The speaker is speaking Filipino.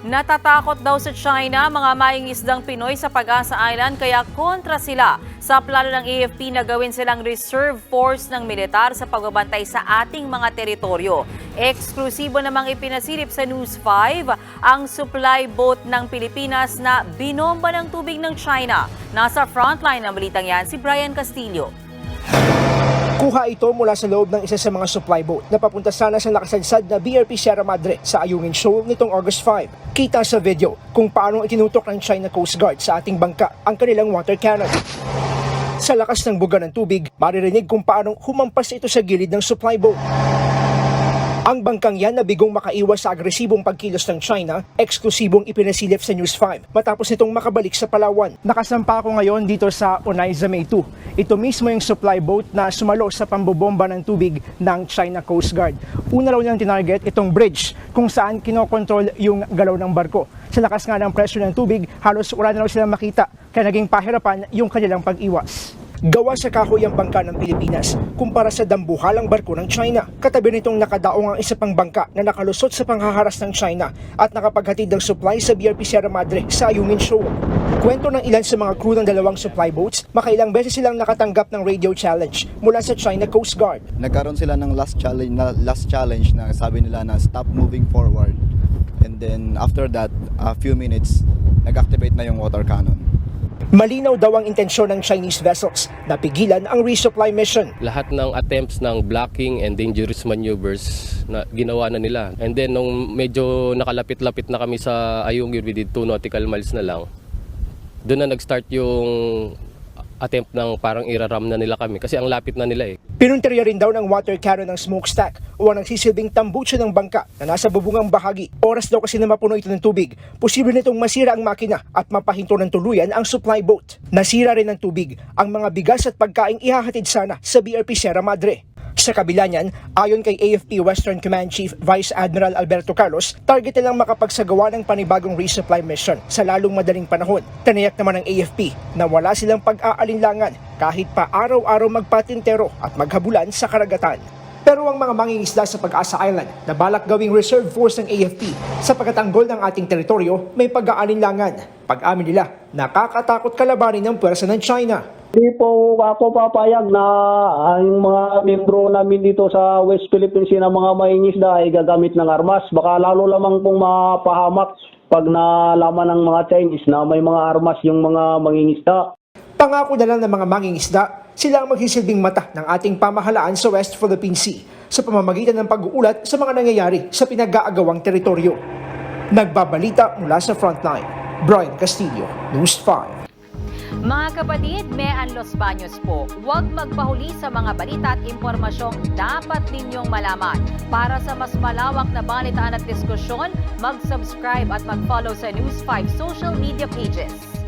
Natatakot daw sa China mga maing-isdang Pinoy sa Pag-asa Island kaya kontra sila sa plano ng AFP na gawin silang reserve force ng militar sa pagbabantay sa ating mga teritoryo. Eksklusibo namang ipinasilip sa News 5 ang supply boat ng Pilipinas na binomba ng tubig ng China. Nasa frontline ng balitang yan si Brian Castillo. Kuha ito mula sa loob ng isa sa mga supply boat na papunta sana sa nakasadsad na BRP Sierra Madre sa Ayungin Shoal nitong August 5. Kita sa video kung paano itinutok ng China Coast Guard sa ating bangka ang kanilang water cannon. Sa lakas ng buga ng tubig, maririnig kung paanong humampas ito sa gilid ng supply boat. Ang bangkang yan na bigong makaiwas sa agresibong pagkilos ng China, eksklusibong ipinasilip sa News 5 matapos nitong makabalik sa Palawan. Nakasampa ako ngayon dito sa Onaiza May 2. Ito mismo yung supply boat na sumalo sa pambobomba ng tubig ng China Coast Guard. Una raw nilang tinarget itong bridge kung saan kinokontrol yung galaw ng barko. Sa lakas nga ng pressure ng tubig, halos wala na raw silang makita kaya naging pahirapan yung kanilang pag-iwas. Gawa sa kahoy ang bangka ng Pilipinas kumpara sa dambuhalang barko ng China. Katabi nitong nakadaong ang isa pang bangka na nakalusot sa panghaharas ng China at nakapaghatid ng supply sa BRP Sierra Madre sa Ayungin Shoal. Kwento ng ilan sa mga crew ng dalawang supply boats, makailang beses silang nakatanggap ng radio challenge mula sa China Coast Guard. nagkaroon sila ng last challenge na last challenge na sabi nila na stop moving forward and then after that a few minutes nag-activate na yung water cannon Malinaw daw ang intensyon ng Chinese vessels na pigilan ang resupply mission. lahat ng attempts ng blocking and dangerous maneuvers na ginawa na nila. And then nung medyo nakalapit-lapit na kami sa Ayungin within 2 nautical miles na lang, doon na nag-start yung attempt ng parang iraram na nila kami kasi ang lapit na nila eh. Pinunteriya rin daw ng water cannon ng smokestack o ang nagsisilbing tambutso ng bangka na nasa bubungang bahagi. Oras daw kasi na mapuno ito ng tubig. Posible nitong masira ang makina at mapahinto ng tuluyan ang supply boat. Nasira rin ng tubig ang mga bigas at pagkaing ihahatid sana sa BRP Sierra Madre. Sa kabila niyan, ayon kay AFP Western Command Chief Vice Admiral Alberto Carlos, target nilang makapagsagawa ng panibagong resupply mission sa lalong madaling panahon. Taniyak naman ng AFP na wala silang pag-aalinlangan kahit pa araw-araw magpatintero at maghabulan sa karagatan. Pero ang mga mangingisda sa Pag-asa Island na balak gawing reserve force ng AFP sa pagkatanggol ng ating teritoryo may pag-aalinlangan. Pag-amin nila, nakakatakot kalabanin ng pwersa ng China. Hindi po ako papayag na ang mga membro namin dito sa West Philippine Sea na mga mangingisda ay gagamit ng armas. Baka lalo lamang pong mapahamak pag nalaman ng mga Chinese na may mga armas yung mga mangingisda. Pangako na lang ng mga mangingisda, sila ang magsisilbing mata ng ating pamahalaan sa West Philippine Sea sa pamamagitan ng pag-uulat sa mga nangyayari sa pinag-aagawang teritoryo. Nagbabalita mula sa frontline, Brian Castillo, News 5. Mga kapatid, Mean Los Baños po, huwag magpahuli sa mga balita at impormasyong dapat ninyong malaman. Para sa mas malawak na balitaan at diskusyon, mag-subscribe at mag-follow sa News 5 social media pages.